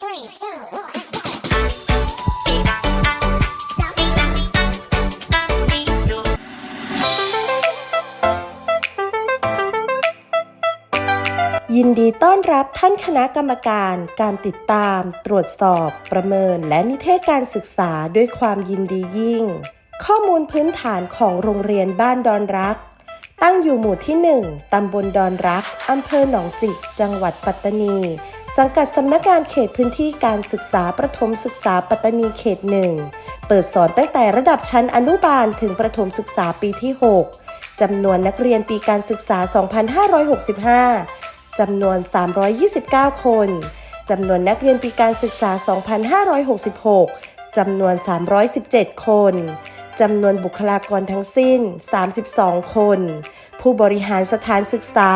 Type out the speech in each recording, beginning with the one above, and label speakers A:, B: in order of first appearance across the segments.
A: Three, two, one, let's go.
B: ยินดีต้อนรับท่านคณะกรรมการการติดตาม ตรวจสอบ ประเมิน และนิเทศการศึกษาด้วยความยินดียิ่ง ข้อมูลพื้นฐานของโรงเรียนบ้านดอนรัก ตั้งอยู่หมู่ที่ 1 ตำบลดอนรัก อำเภอหนองจิก จังหวัดปัตตานี สังกัดสำนักงานเขตพื้นที่การศึกษาประถมศึกษาปัตตานีเขตหนึ่งเปิดสอนตั้งแต่ระดับชั้นอนุบาลถึงประถมศึกษาปีที่ 6 จำนวนนักเรียนปีการศึกษา 2565 จำนวน 329 คน จำนวนนักเรียนปีการศึกษา 2566 จำนวน 317 คน จำนวนบุคลากรทั้งสิ้น 32 คน ผู้บริหารสถานศึกษา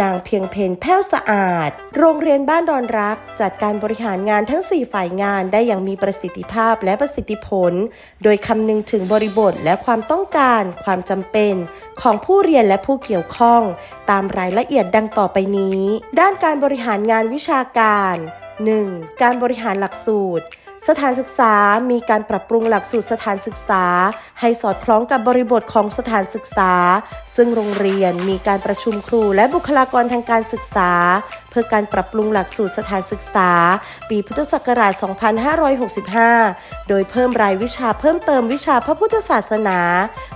B: นางเพียงเพนแพ้วสะอาด โรงเรียนบ้านดอนรัก จัดการบริหารงานทั้ง 4 ฝ่ายงานได้อย่างมีประสิทธิภาพและประสิทธิผล โดยคำนึงถึงบริบทและความต้องการ ความจำเป็น ของผู้เรียนและผู้เกี่ยวข้อง ตามรายละเอียดดังต่อไปนี้ ด้านการบริหารงานวิชาการ 1. การบริหารหลักสูตร สถานศึกษามีการปรับปรุงหลักสูตรสถานศึกษา ให้สอดคล้องกับบริบทของสถานศึกษา ซึ่งโรงเรียนมีการประชุมครูและบุคลากรทางการศึกษา เพื่อการปรับปรุงหลักสูตรสถานศึกษา ปีพุทธศักราช 2565 โดยเพิ่มรายวิชาเพิ่มเติมวิชาพระพุทธศาสนา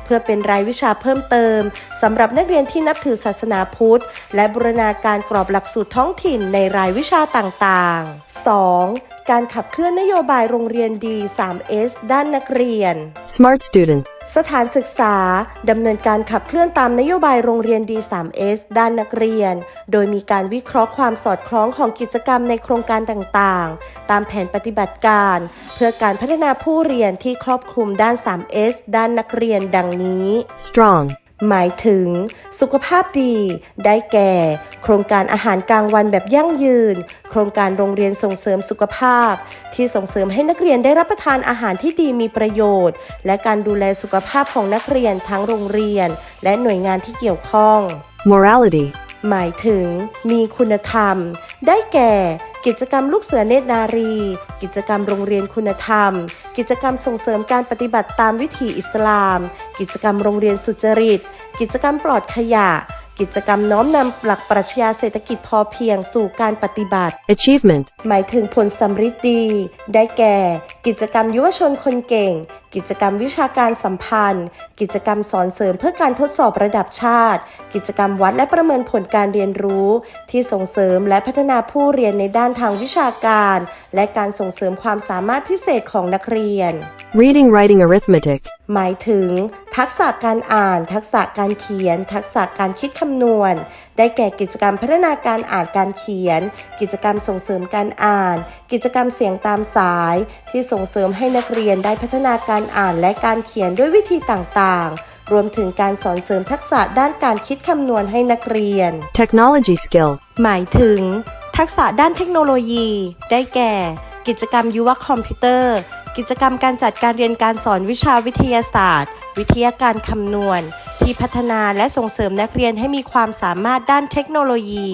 B: เพื่อเป็นรายวิชาเพิ่มเติมสำหรับนักเรียนที่นับถือศาสนาพุทธ และบูรณาการกรอบหลักสูตรท้องถิ่นในรายวิชาต่างๆ 2. การขับเคลื่อนนโยบายโรงเรียนดี 3S ด้านนักเรียน
C: Smart student.
B: สถานศึกษาดำเนินการขับเคลื่อนตามนโยบายโรงเรียน D3S ด้านนักเรียน โดยมีการวิเคราะห์ความสอดคล้องของกิจกรรมในโครงการต่างๆ ตามแผนปฏิบัติการ เพื่อการพัฒนาผู้เรียนที่ครอบคลุมด้าน 3S ด้านนักเรียนดังนี้
C: Strong.
B: หมายถึง สุขภาพดี ได้แก่ โครงการอาหารกลางวันแบบยั่งยืน โครงการโรงเรียนส่งเสริมสุขภาพ ที่ส่งเสริมให้นักเรียนได้รับประทานอาหารที่ดีมีประโยชน์ และการดูแลสุขภาพของนักเรียนทั้งโรงเรียน และหน่วยงานที่เกี่ยวข้อง
C: Morality.
B: หมายถึงมีคุณธรรม ได้แก่ กิจกรรมลูกเสือเนตรนารี กิจกรรมโรงเรียนคุณธรรม กิจกรรมส่งเสริมการปฏิบัติตามวิถีอิสลาม กิจกรรมโรงเรียนสุจริต กิจกรรมปลอดขยะ กิจกรรมน้อมนำหลักปรัชญาเศรษฐกิจพอเพียงสู่การปฏิบัติ
C: Achievement.
B: หมายถึงผลสำฤทธิ์ดี ได้แก่ กิจกรรมยุวชนคนเก่ง กิจกรรมวิชาการสัมพันธ์ กิจกรรมสอนเสริมเพื่อการทดสอบระดับชาติ กิจกรรมวัดและประเมินผลการเรียนรู้ ที่ส่งเสริมและพัฒนาผู้เรียนในด้านทางวิชาการ และการส่งเสริมความสามารถพิเศษของนักเรียน
C: Reading, writing, arithmetic.
B: หมายถึง ทักษะการอ่าน ทักษะการเขียน ทักษะการคิดคำนวณ ได้แก่กิจกรรมพัฒนาการอ่านการเขียน กิจกรรมส่งเสริมการอ่าน กิจกรรมเสียงตามสาย ที่ส่งเสริมให้นักเรียนได้พัฒนาการอ่านและการเขียนด้วยวิธีต่างๆ รวมถึงการสอนเสริมทักษะด้านการคิดคำนวณให้นักเรียน
C: Technology skill.
B: หมายถึง ทักษะด้านเทคโนโลยี ได้แก่ กิจกรรมยุวคอมพิวเตอร์ กิจกรรมการจัดการเรียนการสอนวิชาวิทยาศาสตร์ วิทยาการคำนวณ ที่พัฒนาและส่งเสริมนักเรียนให้มีความสามารถด้านเทคโนโลยี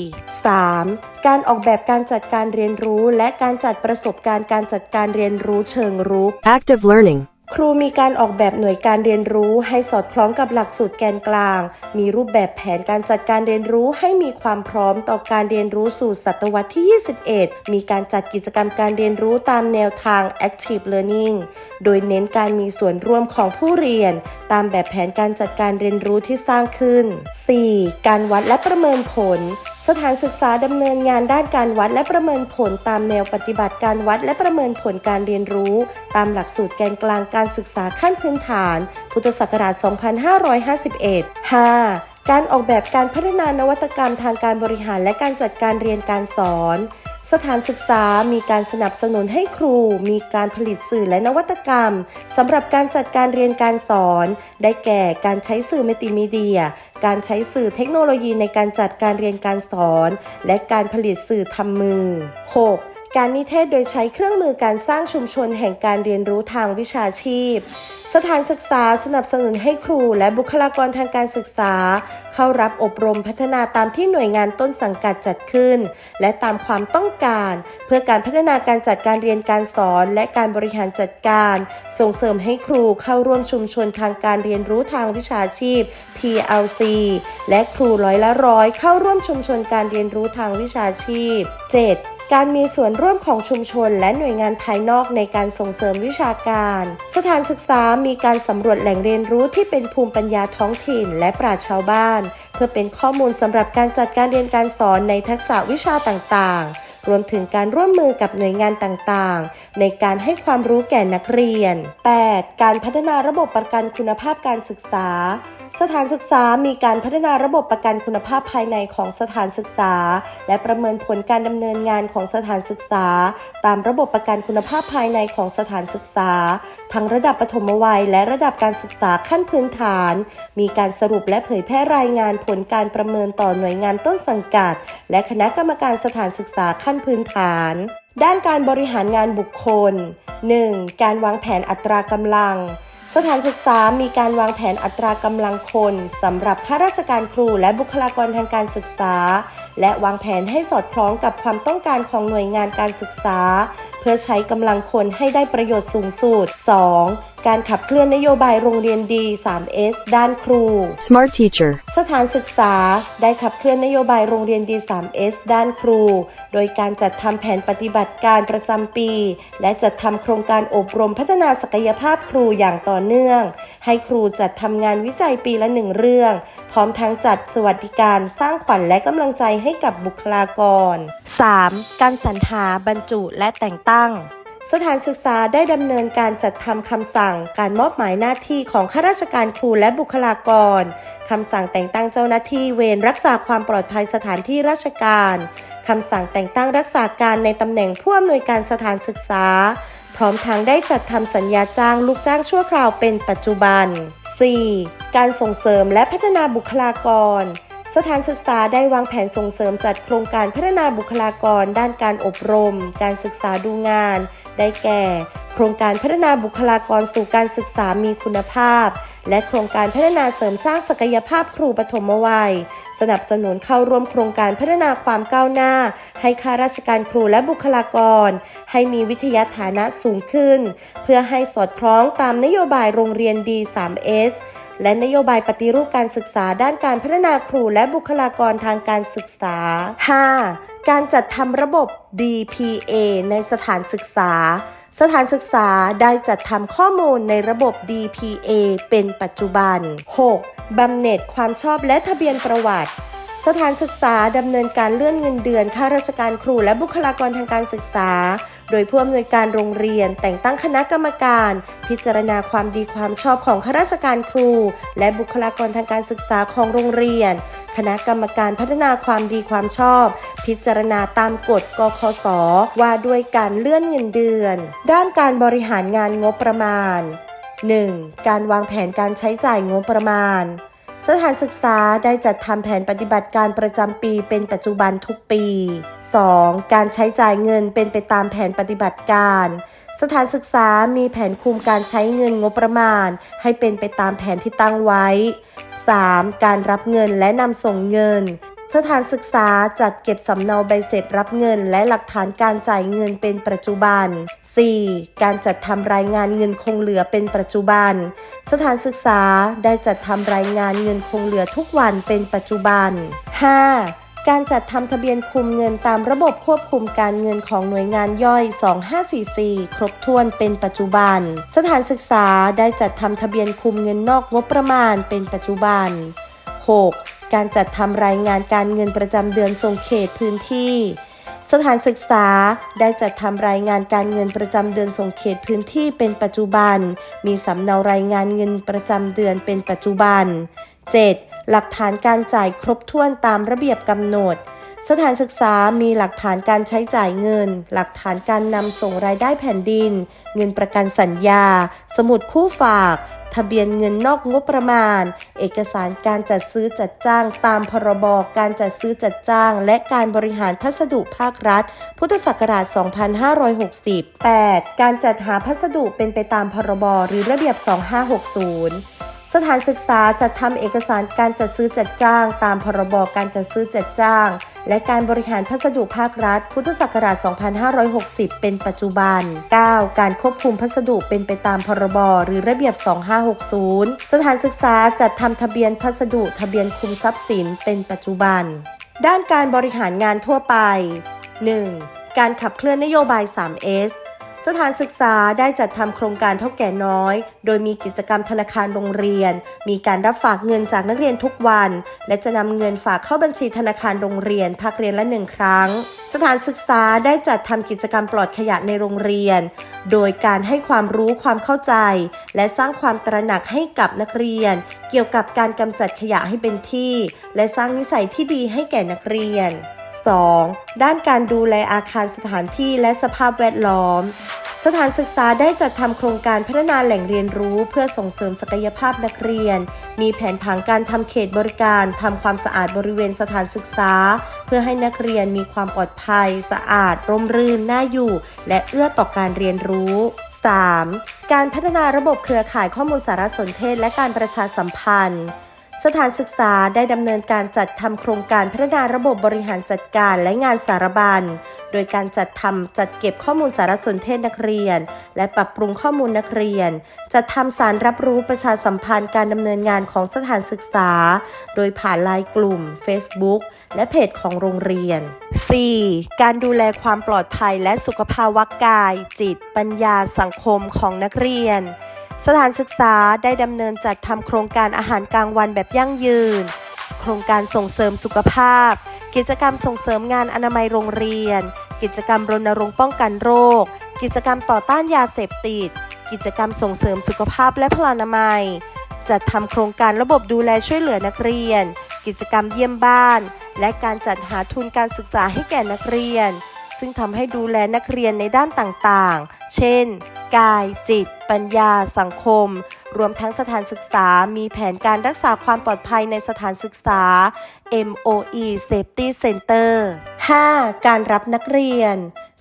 B: 3. การออกแบบการจัดการเรียนรู้ และการจัดประสบการณ์การจัดการเรียนรู้เชิงรุก
C: Active learning.
B: ครูมีการออกแบบหน่วยการเรียนรู้ให้สอดคล้องกับหลักสูตรแกนกลาง มีรูปแบบแผนการจัดการเรียนรู้ให้มีความพร้อมต่อการเรียนรู้สู่ศตวรรษที่ 21 มีการจัดกิจกรรมการเรียนรู้ตามแนวทาง Active Learning โดยเน้นการมีส่วนร่วมของผู้เรียน ตามแบบแผนการจัดการเรียนรู้ที่สร้างขึ้น 4. การวัดและประเมินผลสถานศึกษาดำเนินงานด้านการวัดและประเมินผลตามแนวปฏิบัติการวัดและประเมินผลการเรียนรู้ ตามหลักสูตรแกนกลางการการศึกษาขั้นพื้นฐาน พุทธศักราช 2551 5. การออกแบบการพัฒนานวัตกรรมทางการบริหารและการจัดการเรียนการสอน สถานศึกษามีการสนับสนุนให้ครู มีการผลิตสื่อและนวัตกรรมสำหรับการจัดการเรียนการสอน ได้แก่การใช้สื่อมัลติมีเดีย การใช้สื่อเทคโนโลยีในการจัดการเรียนการสอน และการผลิตสื่อทำมือ 6. การนิเทศโดยใช้เครื่องมือการสร้างชุมชนแห่งการเรียนรู้ทางวิชาชีพ สถานศึกษาสนับสนุนให้ครูและบุคลากรทางการศึกษา เข้ารับอบรมพัฒนาตามที่หน่วยงานต้นสังกัดจัดขึ้น และตามความต้องการ เพื่อการพัฒนาการจัดการเรียนการสอน และการบริหารจัดการ ส่งเสริมให้ครูเข้าร่วมชุมชนทางการเรียนรู้ทางวิชาชีพ PLC และครูร้อยละร้อยเข้าร่วมชุมชนการเรียนรู้ทางวิชาชีพ 7. การมีส่วนร่วมของชุมชนและหน่วยงานภายนอกในการส่งเสริมวิชาการ สถานศึกษามีการสำรวจแหล่งเรียนรู้ที่เป็นภูมิปัญญาท้องถิ่นและปราชชาวบ้าน เพื่อเป็นข้อมูลสำหรับการจัดการเรียนการสอนในทักษะวิชาต่างๆรวมถึงการร่วมมือกับหน่วยงานต่างๆ ในการให้ความรู้แก่นักเรียน 8. การพัฒนาระบบประกันคุณภาพการศึกษา สถานศึกษามีการพัฒนาระบบประกันคุณภาพภายในของสถานศึกษา และประเมินผลการดำเนินงานของสถานศึกษา ตามระบบประกันคุณภาพภายในของสถานศึกษา ทั้งระดับปฐมวัย และระดับการศึกษาขั้นพื้นฐาน มีการสรุปและเผยแพร่รายงานผลการประเมินต่อหน่วยงานต้นสังกัด และคณะกรรมการสถานศึกษาขั้นพื้นฐานด้านการบริหารงานบุคคล 1. การวางแผนอัตรากำลัง สถานศึกษามีการวางแผนอัตรากำลังคนสำหรับข้าราชการครูและบุคลากรทางการศึกษา และวางแผนให้สอดคล้องกับความต้องการของหน่วยงานการศึกษาเพื่อใช้กำลังคนให้ได้ประโยชน์สูงสุด 2. การขับเคลื่อนนโยบายโรงเรียนดี 3S ด้านครู
C: Smart teacher.
B: สถานศึกษาได้ขับเคลื่อนนโยบายโรงเรียนดี 3S ด้านครู โดยการจัดทำแผนปฏิบัติการประจำปี และจัดทำโครงการอบรมพัฒนาศักยภาพครูอย่างต่อเนื่อง ให้ครูจัดทำงานวิจัยปีละหนึ่งเรื่อง พร้อมทั้งจัดสวัสดิการสร้างขวัญและกำลังใจให้กับบุคลากร 3. การสรรหาบรรจุและแต่งตั้ง สถานศึกษาได้ดำเนินการจัดทำคำสั่ง การมอบหมายหน้าที่ของข้าราชการครูและบุคลากรคำสั่งแต่งตั้งเจ้าหน้าที่เวรรักษาความปลอดภัยสถานที่ราชการคำสั่งแต่งตั้งรักษาการในตำแหน่งผู้อำนวยการสถานศึกษา พร้อมทั้งได้จัดทำสัญญาจ้างลูกจ้างชั่วคราวเป็นปัจจุบัน 4. การส่งเสริมและพัฒนาบุคลากร สถานศึกษาได้วางแผนส่งเสริมจัดโครงการพัฒนาบุคลากร ด้านการอบรม การศึกษาดูงาน ได้แก่ โครงการพัฒนาบุคลากรสู่การศึกษามีคุณภาพ และโครงการพัฒนาเสริมสร้างศักยภาพครูปฐมวัย สนับสนุนเข้าร่วมโครงการพัฒนาความก้าวหน้า ให้ข้าราชการครูและบุคลากร ให้มีวิทยาฐานะสูงขึ้น เพื่อให้สอดคล้องตามนโยบายโรงเรียนดี 3S และนโยบายปฏิรูปการศึกษาด้านการพัฒนาครูและบุคลากรทางการศึกษา 5. การจัดทำระบบ DPA ในสถานศึกษา สถานศึกษาได้จัดทำข้อมูลในระบบ DPA เป็นปัจจุบัน 6. บำเหน็จความชอบและทะเบียนประวัติสถานศึกษาดำเนินการเลื่อนเงินเดือนข้าราชการครูและบุคลากรทางการศึกษา โดยผู้อำนวยการโรงเรียนแต่งตั้งคณะกรรมการ พิจารณาความดีความชอบของข้าราชการครู และบุคลากรทางการศึกษาของโรงเรียน คณะกรรมการพัฒนาความดีความชอบ พิจารณาตามกฎกคสว่าด้วยการเลื่อนเงินเดือน ด้านการบริหารงานงบประมาณ 1. การวางแผนการใช้จ่ายงบประมาณ สถานศึกษาได้จัดทำแผนปฏิบัติการประจำปีเป็นปัจจุบันทุกปี 2. การใช้จ่ายเงินเป็นไปตามแผนปฏิบัติการ สถานศึกษามีแผนคุมการใช้เงินงบประมาณ ให้เป็นไปตามแผนที่ตั้งไว้ 3. การรับเงินและนำส่งเงิน สถานศึกษาจัดเก็บสำเนาใบเสร็จรับเงิน และหลักฐานการจ่ายเงินเป็นปัจจุบัน 4. การจัดทำรายงานเงินคงเหลือเป็นปัจจุบัน สถานศึกษาได้จัดทำรายงานเงินคงเหลือทุกวันเป็นปัจจุบัน 5. การจัดทำทะเบียนคุมเงินตามระบบควบคุมการเงินของหน่วยงานย่อย 2544 ครบถ้วนเป็นปัจจุบัน สถานศึกษาได้จัดทำทะเบียนคุมเงินนอกงบประมาณเป็นปัจจุบัน 6. การจัดทำรายงานการเงินประจำเดือนทรงเขตพื้นที่ สถานศึกษาได้จัดทำรายงานการเงินประจำเดือนส่งเขตพื้นที่เป็นปัจจุบัน มีสำเนารายงานเงินประจำเดือนเป็นปัจจุบัน 7. หลักฐานการจ่ายครบถ้วนตามระเบียบกำหนด สถานศึกษามีหลักฐานการใช้จ่ายเงิน หลักฐานการนำส่งรายได้แผ่นดิน เงินประกันสัญญา สมุดคู่ฝาก ทะเบียนเงินนอกงบประมาณ เอกสารการจัดซื้อจัดจ้าง ตามพรบการจัดซื้อจัดจ้าง และการบริหารพัสดุภาครัฐ พุทธศักราช 2560 8. การจัดหาพัสดุเป็นไปตามพรบหรือระเบียบ 2560 สถานศึกษาจัดทำเอกสารการจัดซื้อจัดจ้าง ตามพรบการจัดซื้อจัดจ้าง และการบริหารพัสดุภาครัฐ พุทธศักราช 2560 เป็นปัจจุบัน 9. การควบคุมพัสดุเป็นไปตามพรบหรือระเบียบ 2560 สถานศึกษาจัดทำทะเบียนพัสดุทะเบียนคุมทรัพย์สิน เป็นปัจจุบัน ด้านการบริหารงานทั่วไป 1. การขับเคลื่อนนโยบาย 3S สถานศึกษาได้จัดทำโครงการเท่าแก่น้อย โดยมีกิจกรรมธนาคารโรงเรียน มีการรับฝากเงินจากนักเรียนทุกวัน และจะนำเงินฝากเข้าบัญชีธนาคารโรงเรียนภาคเรียนละหนึ่งครั้ง สถานศึกษาได้จัดทำกิจกรรมปลอดขยะในโรงเรียน โดยการให้ความรู้ความเข้าใจ และสร้างความตระหนักให้กับนักเรียน เกี่ยวกับการกำจัดขยะให้เป็นที่ และสร้างนิสัยที่ดีให้แก่นักเรียน 2. ด้านการดูแลอาคารสถานที่และสภาพแวดล้อม สถานศึกษาได้จัดทำโครงการพัฒนาแหล่งเรียนรู้ เพื่อส่งเสริมศักยภาพนักเรียน มีแผนผังการทำเขตบริการทำความสะอาดบริเวณสถานศึกษา เพื่อให้นักเรียนมีความปลอดภัย สะอาด ร่มรื่น น่าอยู่ และเอื้อต่อการเรียนรู้ 3. การพัฒนาระบบเครือข่ายข้อมูลสารสนเทศ และการประชาสัมพันธ์ สถานศึกษาได้ดำเนินการจัดทำโครงการพัฒนาระบบบริหารจัดการและงานสารบัญ โดยการจัดทำจัดเก็บข้อมูลสารสนเทศนักเรียน และปรับปรุงข้อมูลนักเรียน จัดทำสารรับรู้ประชาสัมพันธ์การดำเนินงานของสถานศึกษา โดยผ่านไลน์กลุ่ม Facebook และเพจของโรงเรียน 4. การดูแลความปลอดภัยและสุขภาวะกาย จิต ปัญญาสังคมของนักเรียน สถานศึกษาได้ดำเนินจัดทำโครงการอาหารกลางวันแบบยั่งยืน โครงการส่งเสริมสุขภาพ กิจกรรมส่งเสริมงานอนามัยโรงเรียน กิจกรรมรณรงค์ป้องกันโรค กิจกรรมต่อต้านยาเสพติด กิจกรรมส่งเสริมสุขภาพและพลานามัย จัดทำโครงการระบบดูแลช่วยเหลือนักเรียน กิจกรรมเยี่ยมบ้าน และการจัดหาทุนการศึกษาให้แก่นักเรียน ซึ่งทำให้ดูแลนักเรียนในด้านต่างๆ เช่น กาย จิต ปัญญา สังคม รวมทั้งสถานศึกษา มีแผนการรักษาความปลอดภัยในสถานศึกษา MOE Safety Center 5. การรับนักเรียน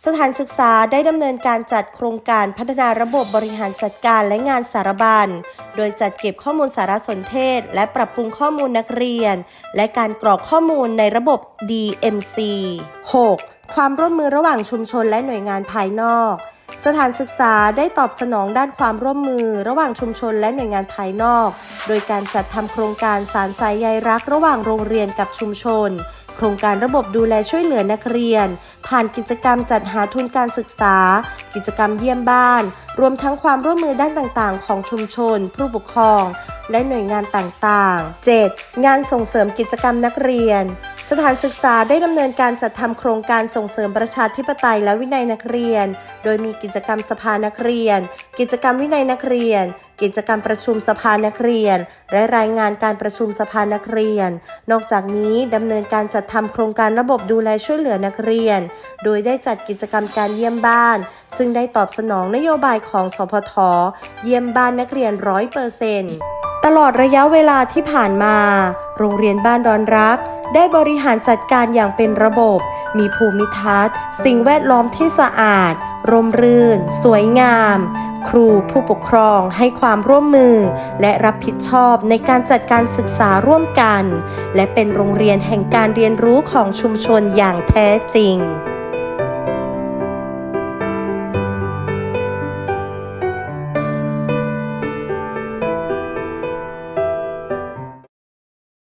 B: สถานศึกษาได้ดำเนินการจัดโครงการพัฒนาระบบบริหารจัดการและงานสารบัญ โดยจัดเก็บข้อมูลสารสนเทศ และปรับปรุงข้อมูลนักเรียน และการกรอกข้อมูลในระบบ DMC 6. ความร่วมมือระหว่างชุมชนและหน่วยงานภายนอก สถานศึกษาได้ตอบสนองด้านความร่วมมือระหว่างชุมชนและหน่วยงานภายนอก โดยการจัดทำโครงการสารสายใยรักระหว่างโรงเรียนกับชุมชน โครงการระบบดูแลช่วยเหลือนักเรียน ผ่านกิจกรรมจัดหาทุนการศึกษา กิจกรรมเยี่ยมบ้าน รวมทั้งความร่วมมือด้านต่างๆ ของชุมชน ผู้ปกครอง และหน่วยงานต่างๆ 7. งานส่งเสริมกิจกรรมนักเรียน สถานศึกษาได้ดำเนินการจัดทำโครงการส่งเสริมประชาธิปไตยและวินัยนักเรียน โดยมีกิจกรรมสภานักเรียน กิจกรรมวินัยนักเรียน กิจกรรมประชุมสภานักเรียน และรายงานการประชุมสภานักเรียน นอกจากนี้ดำเนินการจัดทำโครงการระบบดูแลช่วยเหลือนักเรียน โดยได้จัดกิจกรรมการเยี่ยมบ้าน ซึ่งได้ตอบสนองนโยบายของสพทเยี่ยมบ้านนักเรียนร้อยเปอร์เซ็นต์ ลอดระยะเวลาที่ผ่านมา โรงเรียนบ้านดอนรัก ได้บริหารจัดการอย่างเป็นระบบ มีภูมิทัศน์ สิ่งแวดล้อมที่สะอาด ร่มรื่น สวยงาม ครูผู้ปกครองให้ความร่วมมือ และรับผิดชอบในการจัดการศึกษาร่วมกัน และเป็นโรงเรียนแห่งการเรียนรู้ของชุมชนอย่างแท้จริง